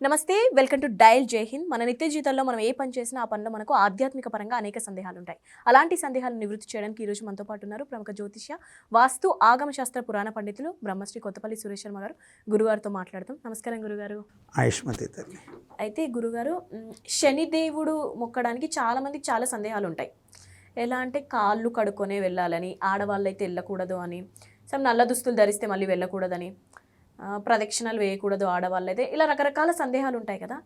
నమస్తే welcome to dial జై హింద్. మన నిత్య జీవితంలో మనం ఏ పని చేసినా ఆ పనిలో మనకు ఆధ్యాత్మిక పరంగా అనేక సందేహాలు ఉంటాయి అలాంటి సందేహాలను నివృత్తి చేయడానికి ఈ రోజు మనతో పాటు ఉన్నారు ప్రముఖ జ్యోతిష్య వాస్తు ఆగమ శాస్త్ర పురాణ పండితులు బ్రహ్మశ్రీ కొత్తపల్లి సురేష్ శర్మ గారు. గురుగారితో మాట్లాడతాం నమస్కారం గురుగారు. ఆయుష్మతి అయితే గురుగారు శనిదేవుడు మొక్కడానికి చాలా మందికి చాలా సందేహాలు ఉంటాయి ఎలా అంటే కాళ్ళు కడుక్కొనే వెళ్ళాలని ఆడవాళ్ళు అయితే వెళ్ళకూడదు అని సమ్ నల్ల దుస్తులు ధరిస్తే మళ్ళీ వెళ్ళకూడదని ప్రదక్షిణలు వేయకూడదు ఆడవాళ్ళు అయితే ఇలా రకరకాల సందేహాలు ఉంటాయి కదా.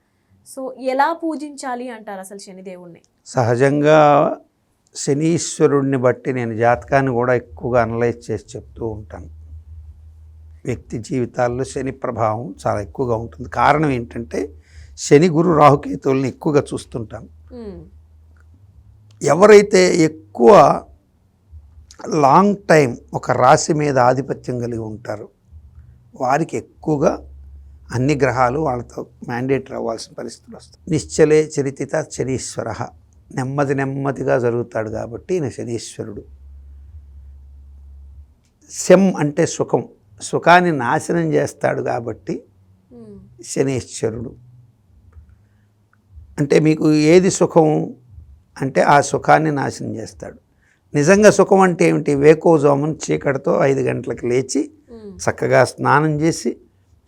సో ఎలా పూజించాలి అంటారు అసలు శనిదేవుణ్ణి? సహజంగా శనీశ్వరుణ్ణి బట్టి నేను జాతకాన్ని కూడా ఎక్కువగా అనలైజ్ చేసి చెప్తూ ఉంటాను. వ్యక్తి జీవితాల్లో శని ప్రభావం చాలా ఎక్కువగా ఉంటుంది. కారణం ఏంటంటే శని గురు రాహుకేతువుల్ని ఎక్కువగా చూస్తుంటాం. ఎవరైతే ఎక్కువ లాంగ్ టైం ఒక రాశి మీద ఆధిపత్యం కలిగి ఉంటారో వారికి ఎక్కువగా అన్ని గ్రహాలు వాళ్ళతో మ్యాండేటరీ అవ్వాల్సిన పరిస్థితులు వస్తాయి. నిశ్చలే చరితిత శనీశ్వర. నెమ్మది నెమ్మదిగా జరుగుతాడు కాబట్టి ఈయన శనీశ్వరుడు. శం అంటే సుఖం. సుఖాన్ని నాశనం చేస్తాడు కాబట్టి శనీశ్వరుడు. అంటే మీకు ఏది సుఖం అంటే ఆ సుఖాన్ని నాశనం చేస్తాడు. నిజంగా సుఖం అంటే ఏమిటి? వేకోజోమన్ చీకటితో ఐదు గంటలకు లేచి చక్కగా స్నానం చేసి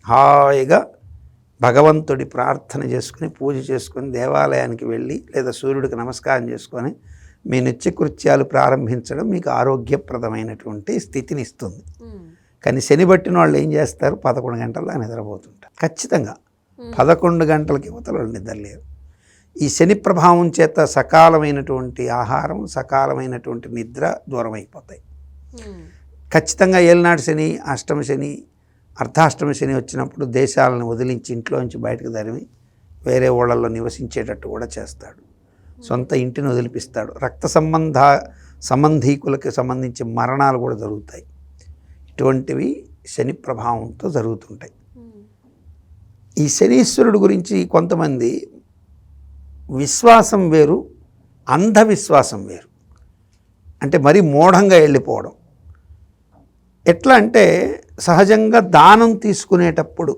హాయిగా భగవంతుడి ప్రార్థన చేసుకుని పూజ చేసుకుని దేవాలయానికి వెళ్ళి లేదా సూర్యుడికి నమస్కారం చేసుకొని మీ నిత్యకృత్యాలు ప్రారంభించడం మీకు ఆరోగ్యప్రదమైనటువంటి స్థితిని ఇస్తుంది. కానీ శని పట్టిన వాళ్ళు ఏం చేస్తారు? పదకొండు గంటల్లో నిద్రపోతుంటారు. ఖచ్చితంగా పదకొండు గంటలకి యువతలు వాళ్ళు నిద్రలేరు ఈ శని ప్రభావం చేత సకాలమైనటువంటి ఆహారం సకాలమైనటువంటి నిద్ర దూరం అయిపోతాయి ఖచ్చితంగా ఏలినాడు శని అష్టమ శని అర్ధాష్టమ శని వచ్చినప్పుడు దేశాలను వదిలించి ఇంట్లోంచి బయటకు తరిమి వేరే ఊళ్ళల్లో నివసించేటట్టు కూడా చేస్తాడు. సొంత ఇంటిని వదిలిపిస్తాడు. రక్త సంబంధ సంబంధీకులకి సంబంధించి మరణాలు కూడా జరుగుతాయి. ఇటువంటివి శని ప్రభావంతో జరుగుతుంటాయి. ఈ శనీశ్వరుడు గురించి కొంతమంది విశ్వాసం వేరు అంధవిశ్వాసం వేరు. అంటే మరీ మూఢంగా వెళ్ళిపోవడం. ఎట్లా అంటే సహజంగా దానం తీసుకునేటప్పుడు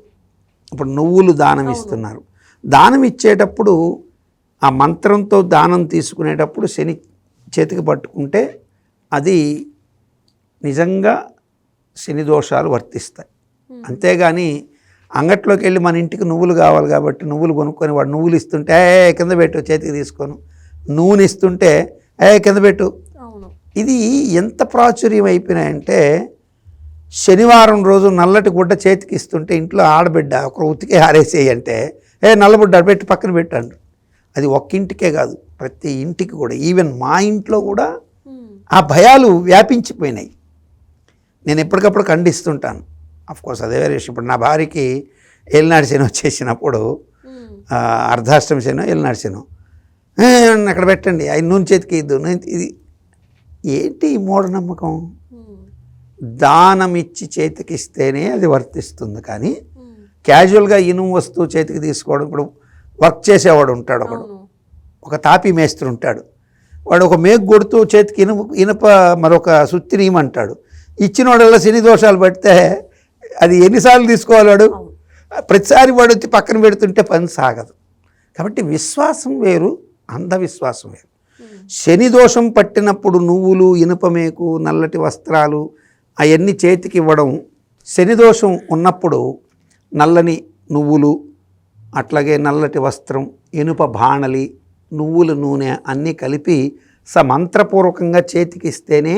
ఇప్పుడు నువ్వులు దానం ఇస్తున్నారు. దానం ఇచ్చేటప్పుడు ఆ మంత్రంతో దానం తీసుకునేటప్పుడు శని చేతికి పట్టుకుంటే అది నిజంగా శని దోషాలు వర్తిస్తాయి. అంతేగాని అంగట్లోకి వెళ్ళి మన ఇంటికి నువ్వులు కావాలి కాబట్టి నువ్వులు కొనుక్కొని వాడు నువ్వులు ఇస్తుంటే ఏ కింద పెట్టు చేతికి తీసుకోను. నూనె ఇస్తుంటే ఏ కింద పెట్టు. ఇది ఎంత ప్రాచుర్యం అయిపోయినాయంటే శనివారం రోజు నల్లటి గుడ్డ చేతికి ఇస్తుంటే ఇంట్లో ఆడబిడ్డ ఒక ఉతికే ఆరేసేయి అంటే ఏ నల్లబుడ్డ పెట్టి పక్కన పెట్టండి. అది ఒక్క ఇంటికే కాదు ప్రతి ఇంటికి కూడా ఈవెన్ మా ఇంట్లో కూడా ఆ భయాలు వ్యాపించిపోయినాయి. నేను ఎప్పటికప్పుడు ఖండిస్తుంటాను. కోర్స్ అదే వేరే విషయం ఇప్పుడు నా భార్యకి ఏలినాడు శని వచ్చేసినప్పుడు అర్ధాష్టమి శని ఏలినాడు శని. "ఏ, అక్కడ పెట్టండి. ఆయన నూనె చేతికి ఇద్దు ఇది ఏంటి ఈ మూఢనమ్మకం? మ్, దానం ఇచ్చి చేతికి ఇస్తేనే అది వర్తిస్తుంది. కానీ క్యాజువల్గా ఇనుము వస్తువు చేతికి తీసుకోవడం ఇప్పుడు వర్క్ చేసేవాడు ఉంటాడు ఒకడు. ఒక తాపీ మేస్త్రి ఉంటాడు. వాడు ఒక మేకు కొడుతూ చేతికి ఇనుప ఇనుప మరొక సుత్తిని ఇవ్వమంటాడు ఇచ్చిన వాడల్లా శని దోషాలు పడితే అది ఎన్నిసార్లు తీసుకోవాలి వాడు? ప్రతిసారి వాడు వచ్చి పక్కన పెడుతుంటే పని సాగదు. కాబట్టి విశ్వాసం వేరు అంధవిశ్వాసం వేరు. శని దోషం పట్టినప్పుడు నువ్వులు ఇనుపమేకు నల్లటి వస్త్రాలు అవన్నీ చేతికి ఇవ్వడం శని దోషం ఉన్నప్పుడు నల్లని నువ్వులు అట్లాగే నల్లటి వస్త్రం ఇనుప బాణలి నువ్వుల నూనె అన్నీ కలిపి సమంత్రపూర్వకంగా చేతికి ఇస్తేనే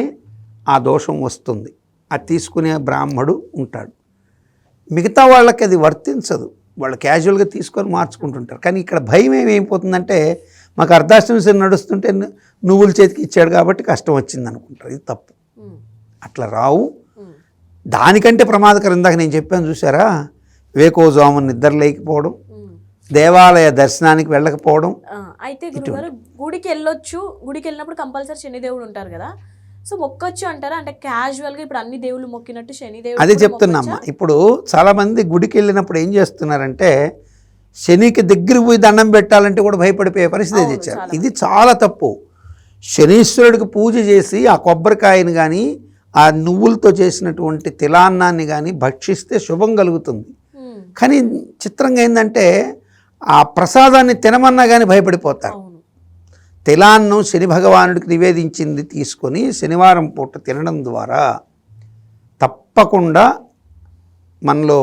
ఆ దోషం వస్తుంది. అది తీసుకునే బ్రాహ్మడు ఉంటాడు. మిగతా వాళ్ళకి అది వర్తించదు. వాళ్ళు క్యాజువల్గా తీసుకొని మార్చుకుంటుంటారు. కానీ ఇక్కడ భయం ఏమైపోతుందంటే మాకు అర్ధాష్టమి నడుస్తుంటే నువ్వుల చేతికి ఇచ్చాడు కాబట్టి కష్టం వచ్చింది అనుకుంటారు ఇది తప్పు. అట్లా రావు. దానికంటే ప్రమాదకరం ఇందాక నేను చెప్పాను చూసారా? వేకోజాము నిద్ర లేకపోవడం. దేవాలయ దర్శనానికి వెళ్ళకపోవడం. అయితే గురుగారు గుడికి వెళ్ళొచ్చు గుడికి వెళ్ళినప్పుడు కంపల్సరీ శనిదేవుడు ఉంటారు కదా? సో మొక్కొచ్చు అంటారా? అంటే క్యాజువల్గా ఇప్పుడు అన్ని దేవుళ్ళు మొక్కినట్టు శనిదేవుడు అదే చెప్తున్నామ్మా? ఇప్పుడు చాలామంది గుడికి వెళ్ళినప్పుడు ఏం చేస్తున్నారంటే శనికి దగ్గర పోయి దండం పెట్టాలంటే కూడా భయపడిపోయే పరిస్థితి తెచ్చారు. ఇది చాలా తప్పు. శనీశ్వరుడికి పూజ చేసి ఆ కొబ్బరికాయని కానీ ఆ నువ్వులతో చేసినటువంటి తిలాన్నాన్ని కానీ భక్షిస్తే శుభం కలుగుతుంది. కానీ చిత్రంగా ఏంటంటే ఆ ప్రసాదాన్ని తినమన్నా కానీ భయపడిపోతారు. తిలాన్నం శని భగవానుడికి నివేదించింది తీసుకొని శనివారం పూట తినడం ద్వారా తప్పకుండా మనలో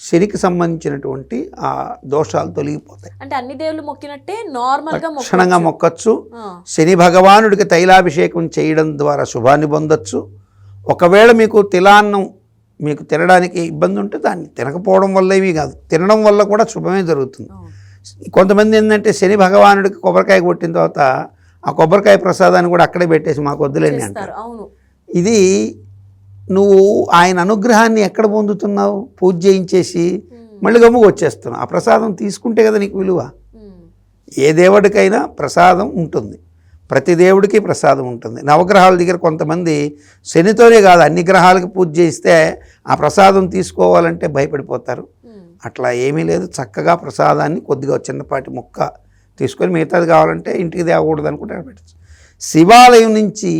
శనికి సంబంధించినటువంటి ఆ దోషాలు తొలగిపోతాయి. అంటే అన్ని దేవుళ్ళు మొక్కినట్టే నార్మల్గా క్షణంగా మొక్కచ్చు. శని భగవానుడికి తైలాభిషేకం చేయడం ద్వారా శుభాన్ని పొందొచ్చు. ఒకవేళ మీకు తిలాన్నం మీకు తినడానికి ఇబ్బంది ఉంటే దాన్ని తినకపోవడం వల్ల ఏమీ కాదు. తినడం వల్ల కూడా శుభమే జరుగుతుంది. కొంతమంది ఏంటంటే శని భగవానుడికి కొబ్బరికాయ కొట్టిన తర్వాత ఆ కొబ్బరికాయ ప్రసాదాన్ని కూడా అక్కడే పెట్టేసి మాకు వద్దులేని అంటారు. ఇది నువ్వు ఆయన అనుగ్రహాన్ని ఎక్కడ పొందుతున్నావు? పూజ చేయించేసి మళ్ళీ గమ్ముకు వచ్చేస్తున్నావు. ఆ ప్రసాదం తీసుకుంటే కదా నీకు విలువ. ఏ దేవుడికైనా ప్రసాదం ఉంటుంది. ప్రతి దేవుడికి ప్రసాదం ఉంటుంది. నవగ్రహాల దగ్గర కొంతమంది శనితోనే కాదు అన్ని గ్రహాలకి పూజ చేస్తే ఆ ప్రసాదం తీసుకోవాలంటే భయపడిపోతారు. ఉమ్, అట్లా ఏమీ లేదు. చక్కగా ప్రసాదాన్ని కొద్దిగా చిన్నపాటి ముక్క తీసుకొని మిగతాది కావాలంటే ఇంటికి తేకూడదు అనుకుంటే పెట్టచ్చు. శివాలయం నుంచి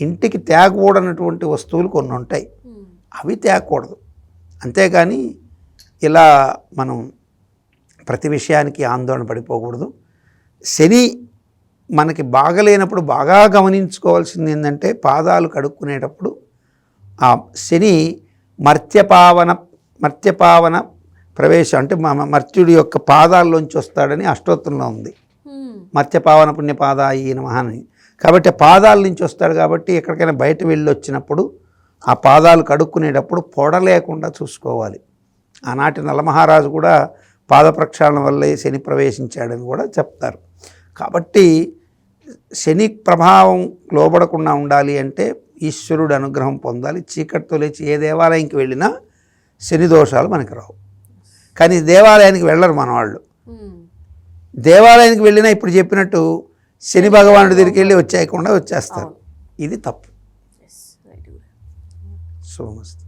ఇంటికి తేకూడనటువంటి వస్తువులు కొన్ని ఉంటాయి. ఉమ్, అవి తేకూడదు. అంతేగాని ఇలా మనం ప్రతి విషయానికి ఆందోళన పడిపోకూడదు. శని మనకి బాగలేనప్పుడు బాగా గమనించుకోవాల్సింది ఏంటంటే పాదాలు కడుక్కునేటప్పుడు ఆ శని మర్త్యపావన మర్త్యపావన ప్రవేశం అంటే మ- మర్త్యుడి యొక్క పాదాల్లోంచి వస్తాడని అష్టోత్తరంలో ఉంది. మత్స్యపావన పుణ్యపాదాయి నమః అని. కాబట్టి పాదాల నుంచి వస్తాడు కాబట్టి ఎక్కడికైనా బయట వెళ్ళి వచ్చినప్పుడు ఆ పాదాలు కడుక్కునేటప్పుడు పొడ లేకుండా చూసుకోవాలి. ఆనాటి నలమహారాజు కూడా పాద ప్రక్షాళన వల్లే శని ప్రవేశించాడని కూడా చెప్తారు. కాబట్టి శని ప్రభావం లోబడకుండా ఉండాలి అంటే ఈశ్వరుడు అనుగ్రహం పొందాలి. చీకటితో లేచి ఏ దేవాలయంకి వెళ్ళినా శని దోషాలు మనకి రావు. కానీ దేవాలయానికి వెళ్ళరు మన వాళ్ళు. దేవాలయానికి వెళ్ళినా ఇప్పుడు చెప్పినట్టు శని భగవానుడి దగ్గరికి వెళ్ళి వచ్చేయకుండా వచ్చేస్తారు. ఇది తప్పు. Right. శుభమస్తు